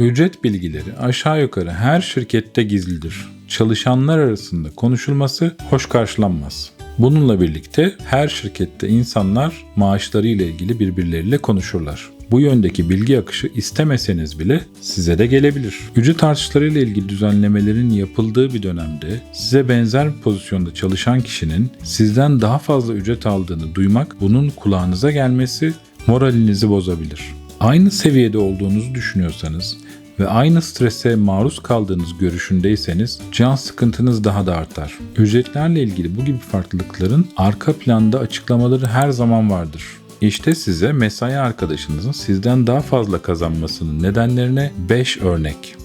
Ücret bilgileri aşağı yukarı her şirkette gizlidir. Çalışanlar arasında konuşulması hoş karşılanmaz. Bununla birlikte her şirkette insanlar maaşları ile ilgili birbirleriyle konuşurlar. Bu yöndeki bilgi akışı istemeseniz bile size de gelebilir. Ücret artışları ile ilgili düzenlemelerin yapıldığı bir dönemde size benzer bir pozisyonda çalışan kişinin sizden daha fazla ücret aldığını duymak, bunun kulağınıza gelmesi moralinizi bozabilir. Aynı seviyede olduğunuzu düşünüyorsanız ve aynı strese maruz kaldığınız görüşündeyseniz can sıkıntınız daha da artar. Ücretlerle ilgili bu gibi farklılıkların arka planda açıklamaları her zaman vardır. İşte size mesai arkadaşınızın sizden daha fazla kazanmasının nedenlerine 5 örnek.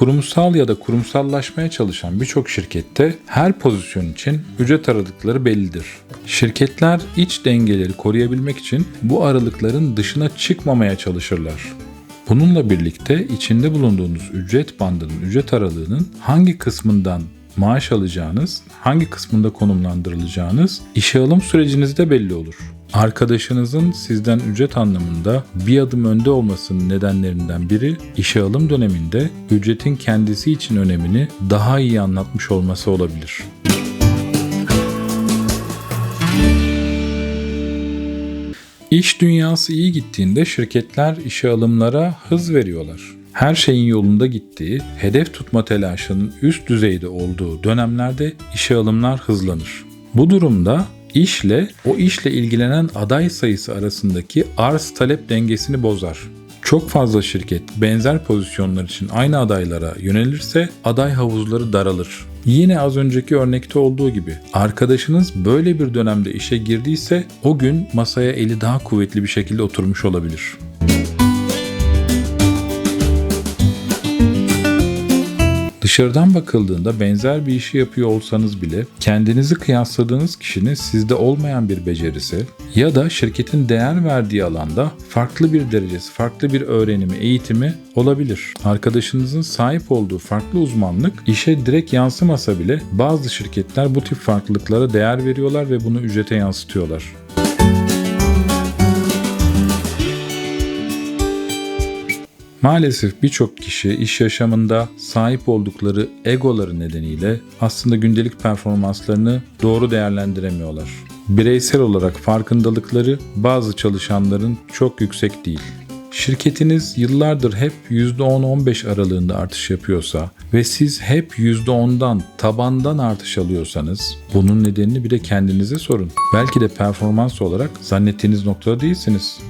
Kurumsal ya da kurumsallaşmaya çalışan birçok şirkette her pozisyon için ücret aralıkları bellidir. Şirketler iç dengeleri koruyabilmek için bu aralıkların dışına çıkmamaya çalışırlar. Bununla birlikte içinde bulunduğunuz ücret bandının ücret aralığının hangi kısmından maaş alacağınız, hangi kısmında konumlandırılacağınız işe alım sürecinizde belli olur. Arkadaşınızın sizden ücret anlamında bir adım önde olmasının nedenlerinden biri işe alım döneminde ücretin kendisi için önemini daha iyi anlatmış olması olabilir. İş dünyası iyi gittiğinde şirketler işe alımlara hız veriyorlar. Her şeyin yolunda gittiği, hedef tutma telaşının üst düzeyde olduğu dönemlerde işe alımlar hızlanır. Bu durumda işle o işle ilgilenen aday sayısı arasındaki arz talep dengesini bozar. Çok fazla şirket benzer pozisyonlar için aynı adaylara yönelirse aday havuzları daralır. Yine az önceki örnekte olduğu gibi arkadaşınız böyle bir dönemde işe girdiyse o gün masaya eli daha kuvvetli bir şekilde oturmuş olabilir. Dışarıdan bakıldığında benzer bir işi yapıyor olsanız bile kendinizi kıyasladığınız kişinin sizde olmayan bir becerisi ya da şirketin değer verdiği alanda farklı bir derecesi, farklı bir öğrenimi, eğitimi olabilir. Arkadaşınızın sahip olduğu farklı uzmanlık işe direkt yansımasa bile bazı şirketler bu tip farklılıklara değer veriyorlar ve bunu ücrete yansıtıyorlar. Maalesef birçok kişi iş yaşamında sahip oldukları egoları nedeniyle aslında gündelik performanslarını doğru değerlendiremiyorlar. Bireysel olarak farkındalıkları bazı çalışanların çok yüksek değil. Şirketiniz yıllardır hep %10-15 aralığında artış yapıyorsa ve siz hep %10'dan tabandan artış alıyorsanız bunun nedenini bir de kendinize sorun. Belki de performans olarak zannettiğiniz noktada değilsiniz.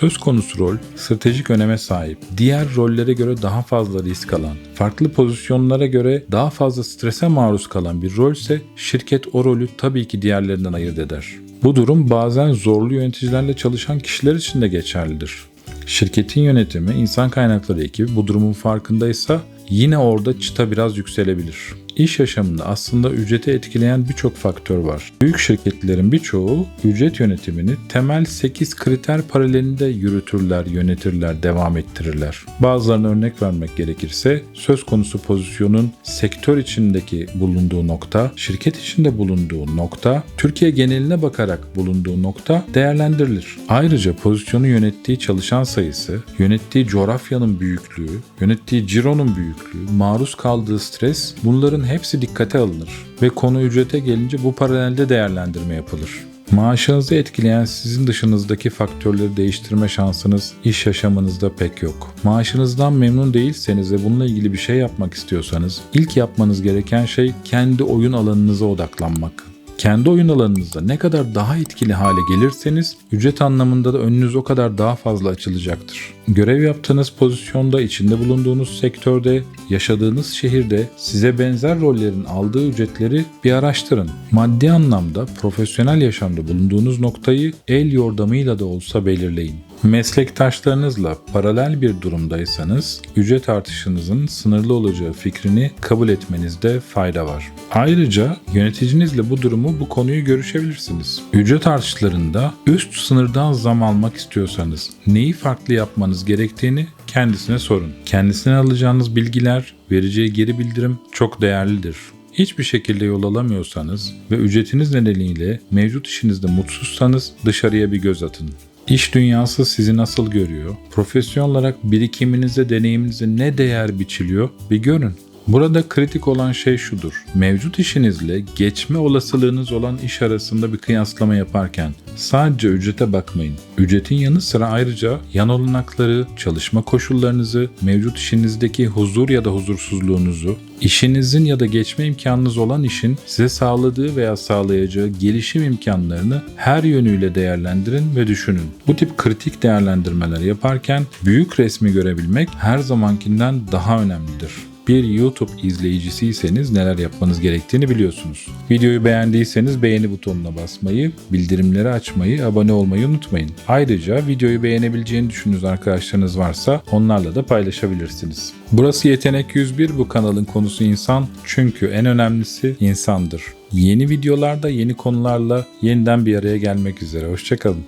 Söz konusu rol stratejik öneme sahip, diğer rollere göre daha fazla risk alan, farklı pozisyonlara göre daha fazla strese maruz kalan bir rol ise şirket o rolü tabii ki diğerlerinden ayırt eder. Bu durum bazen zorlu yöneticilerle çalışan kişiler için de geçerlidir. Şirketin yönetimi, insan kaynakları ekibi bu durumun farkındaysa yine orada çıta biraz yükselebilir. İş yaşamında aslında ücreti etkileyen birçok faktör var. Büyük şirketlerin birçoğu ücret yönetimini temel 8 kriter paralelinde yürütürler, yönetirler, devam ettirirler. Bazılarına örnek vermek gerekirse söz konusu pozisyonun sektör içindeki bulunduğu nokta, şirket içinde bulunduğu nokta, Türkiye geneline bakarak bulunduğu nokta değerlendirilir. Ayrıca pozisyonu yönettiği çalışan sayısı, yönettiği coğrafyanın büyüklüğü, yönettiği cironun büyüklüğü, maruz kaldığı stres bunların hepsi dikkate alınır ve konu ücrete gelince bu paralelde değerlendirme yapılır. Maaşınızı etkileyen sizin dışınızdaki faktörleri değiştirme şansınız iş yaşamınızda pek yok. Maaşınızdan memnun değilseniz ve bununla ilgili bir şey yapmak istiyorsanız ilk yapmanız gereken şey kendi oyun alanınıza odaklanmak. Kendi oyun alanınızda ne kadar daha etkili hale gelirseniz ücret anlamında da önünüz o kadar daha fazla açılacaktır. Görev yaptığınız pozisyonda, içinde bulunduğunuz sektörde, yaşadığınız şehirde size benzer rollerin aldığı ücretleri bir araştırın. Maddi anlamda profesyonel yaşamda bulunduğunuz noktayı el yordamıyla da olsa belirleyin. Meslektaşlarınızla paralel bir durumdaysanız ücret artışınızın sınırlı olacağı fikrini kabul etmenizde fayda var. Ayrıca yöneticinizle bu durumu bu konuyu görüşebilirsiniz. Ücret artışlarında üst sınırdan zam almak istiyorsanız neyi farklı yapmanız gerektiğini kendisine sorun. Kendisine alacağınız bilgiler, vereceği geri bildirim çok değerlidir. Hiçbir şekilde yol alamıyorsanız ve ücretiniz nedeniyle mevcut işinizde mutsuzsanız dışarıya bir göz atın. İş dünyası sizi nasıl görüyor? Profesyonel olarak birikiminize, deneyiminize ne değer biçiliyor? Bir görün. Burada kritik olan şey şudur. Mevcut işinizle geçme olasılığınız olan iş arasında bir kıyaslama yaparken sadece ücrete bakmayın. Ücretin yanı sıra ayrıca yan olanakları, çalışma koşullarınızı, mevcut işinizdeki huzur ya da huzursuzluğunuzu, işinizin ya da geçme imkanınız olan işin size sağladığı veya sağlayacağı gelişim imkanlarını her yönüyle değerlendirin ve düşünün. Bu tip kritik değerlendirmeler yaparken büyük resmi görebilmek her zamankinden daha önemlidir bir YouTube izleyicisiyseniz neler yapmanız gerektiğini biliyorsunuz. Videoyu beğendiyseniz beğeni butonuna basmayı, bildirimleri açmayı, abone olmayı unutmayın. Ayrıca videoyu beğenebileceğini düşündüğünüz arkadaşlarınız varsa onlarla da paylaşabilirsiniz. Burası Yetenek 101 bu kanalın konusu insan çünkü en önemlisi insandır. Yeni videolarda yeni konularla yeniden bir araya gelmek üzere. Hoşçakalın.